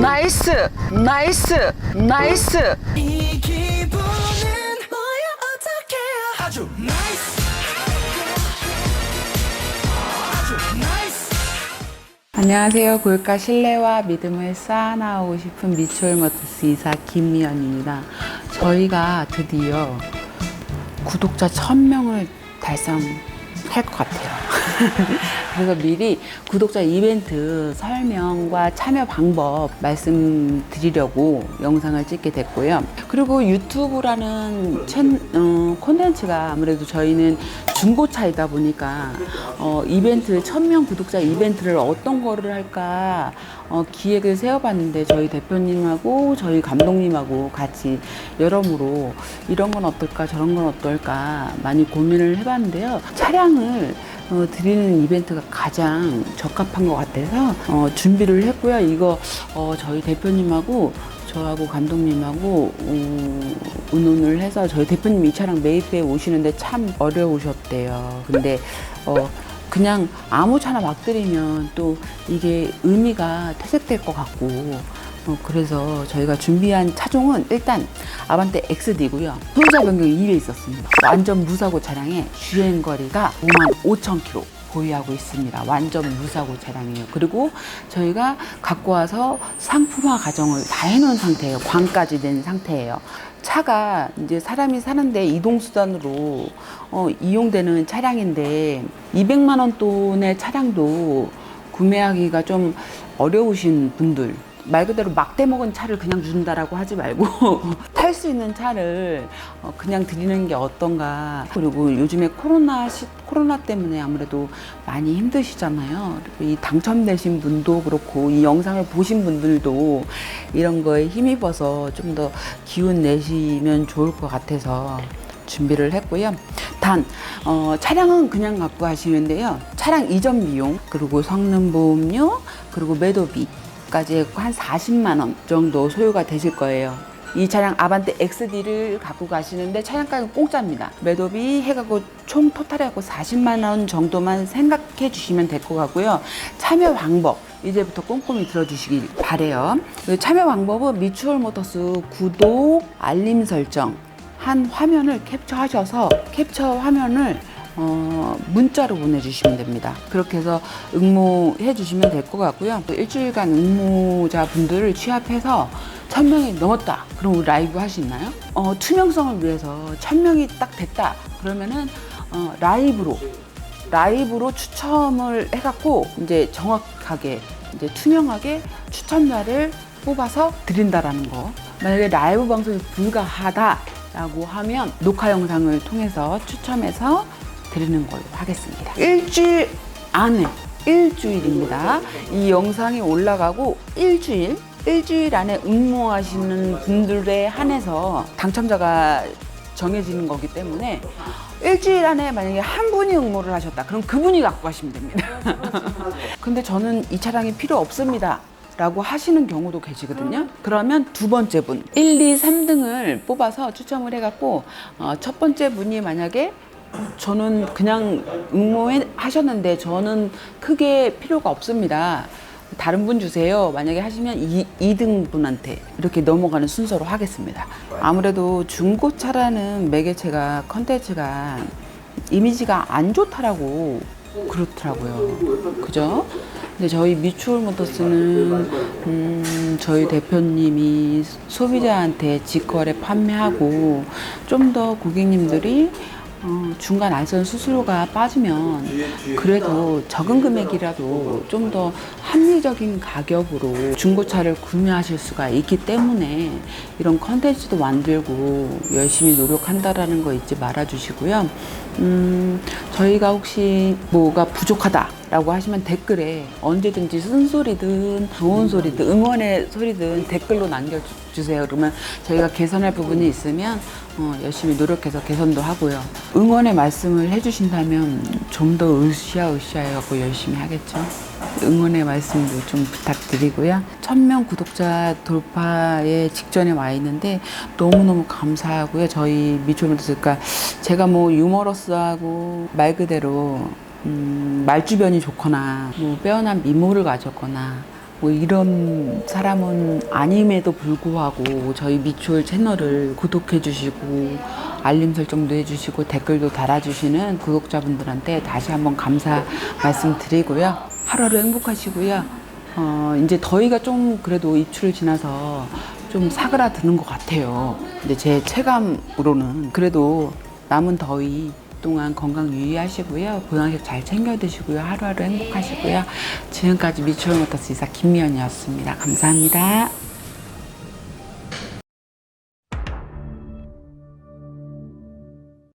나이스 나이스 나이스 이 기분은 뭐야 어떡해 아주 나이스 아주 나이스 안녕하세요. 골가 신뢰와 믿음을 쌓아나오고 싶은 미추홀 모터스 이사 김미연입니다. 저희가 드디어 구독자 1000명을 달성할 것 같아요. 그래서 미리 구독자 이벤트 설명과 참여 방법 말씀드리려고 영상을 찍게 됐고요. 그리고 유튜브라는 채- 어, 콘텐츠가 아무래도 저희는 중고차이다 보니까 어, 이벤트 1000명 구독자 이벤트를 어떤 거를 할까 어, 기획을 세워봤는데 저희 대표님하고 저희 감독님하고 같이 여러모로 이런 건 어떨까 저런 건 어떨까 많이 고민을 해봤는데요. 차량을 어, 드리는 이벤트가 가장 적합한 것 같아서 어, 준비를 했고요. 이거 어, 저희 대표님하고 저하고 감독님하고 음, 의논을 해서 저희 대표님 이 차량 매입해 오시는데 참 어려우셨대요. 근데 어, 그냥 아무 차나 막 드리면 또 이게 의미가 퇴색될 것 같고 어, 그래서 저희가 준비한 차종은 일단 아반떼 XD고요. 소유자 변경이 2회 있었습니다. 완전 무사고 차량에 주행 거리가 5만 5천 킬로 보유하고 있습니다. 완전 무사고 차량이에요. 그리고 저희가 갖고 와서 상품화 과정을 다 해놓은 상태예요. 광까지 된 상태예요. 차가 이제 사람이 사는데 이동수단으로 어, 이용되는 차량인데 200만 원 돈의 차량도 구매하기가 좀 어려우신 분들 말 그대로 막대 먹은 차를 그냥 준다라고 하지 말고 탈 수 있는 차를 어, 그냥 드리는 게 어떤가 그리고 요즘에 코로나 시, 코로나 때문에 아무래도 많이 힘드시잖아요 그리고 이 당첨되신 분도 그렇고 이 영상을 보신 분들도 이런 거에 힘입어서 좀 더 기운 내시면 좋을 것 같아서 준비를 했고요. 단 어, 차량은 그냥 갖고 가시는데요. 차량 이전 비용 그리고 성능 보험료 그리고 매도비 까지 한 40만 원 정도 소요가 되실 거예요. 이 차량 아반떼 XD를 갖고 가시는데 차량가는 공짜입니다. 매도비 해가고 총 토탈하고 40만 원 정도만 생각해 주시면 될 것 같고요. 참여 방법 이제부터 꼼꼼히 들어주시길 바래요. 그 참여 방법은 미추홀 모터스 구독 알림 설정 한 화면을 캡처하셔서 캡처 화면을 어, 문자로 보내주시면 됩니다. 그렇게 해서 응모해 주시면 될 것 같고요. 또 일주일간 응모자 분들을 취합해서 천명이 넘었다. 그럼 우리 라이브 할 수 있나요? 어, 투명성을 위해서 천명이딱 됐다. 그러면은 어, 라이브로 라이브로 추첨을 해갖고 이제 정확하게 이제 투명하게 추첨자를 뽑아서 드린다라는 거. 만약에 라이브 방송이 불가하다라고 하면 녹화 영상을 통해서 추첨해서 드리는 걸로 하겠습니다. 일주일 안에 일주일입니다. 이 영상이 올라가고 일주일 일주일 안에 응모하시는 분들에 한해서 당첨자가 정해지는 거기 때문에 일주일 안에 만약에 한 분이 응모를 하셨다. 그럼 그분이 갖고 가시면 됩니다. 근데 저는 이 차량이 필요 없습니다. 라고 하시는 경우도 계시거든요. 그러면 두 번째 분, 1, 2, 3등을 뽑아서 추첨을 해갖고, 어, 첫 번째 분이 만약에 저는 그냥 응모해 하셨는데 저는 크게 필요가 없습니다. 다른 분 주세요. 만약에 하시면 이 2등 분한테 이렇게 넘어가는 순서로 하겠습니다. 아무래도 중고차라는 매개체가 컨텐츠가 이미지가 안 좋다라고 그렇더라고요. 그죠? 근데 저희 미추홀 모터스는 음, 저희 대표님이 소비자한테 직거래 판매하고 좀 더 고객님들이 어, 중간 알선 수수료가 빠지면 그래도 적은 금액이라도 좀 더 합리적인 가격으로 중고차를 구매하실 수가 있기 때문에 이런 컨텐츠도 만들고 열심히 노력한다라는 거 잊지 말아 주시고요. 음, 저희가 혹시 뭐가 부족하다라고 하시면 댓글에 언제든지 쓴소리든 좋은 소리든 응원의 소리든 댓글로 남겨주세요. 그러면 저희가 개선할 부분이 있으면 어, 열심히 노력해서 개선도 하고요. 응원의 말씀을 해주신다면 좀 더 으쌰으쌰 해갖고 열심히 하겠죠. 응원의 말씀도 좀 부탁드리고요. 1000명 구독자 돌파에 직전에 와 있는데 너무너무 감사하고요. 저희 미초면서 그러니까 제가 뭐 유머러스하고 말 그대로 음, 말주변이 좋거나 뭐 빼어난 미모를 가졌거나 뭐 이런 사람은 아님에도 불구하고 저희 미추홀 채널을 구독해 주시고 알림 설정도 해 주시고 댓글도 달아주시는 구독자분들한테 다시 한번 감사 말씀드리고요. 하루하루 행복하시고요. 어, 이제 더위가 좀 그래도 입추를 지나서 좀 사그라드는 것 같아요. 근데 제 체감으로는 그래도 남은 더위 동안 건강 유의하시고요. 보양식 잘 챙겨 드시고요. 하루하루 행복하시고요. 지금까지 미추홀 모터스 이사 김미연이었습니다. 감사합니다.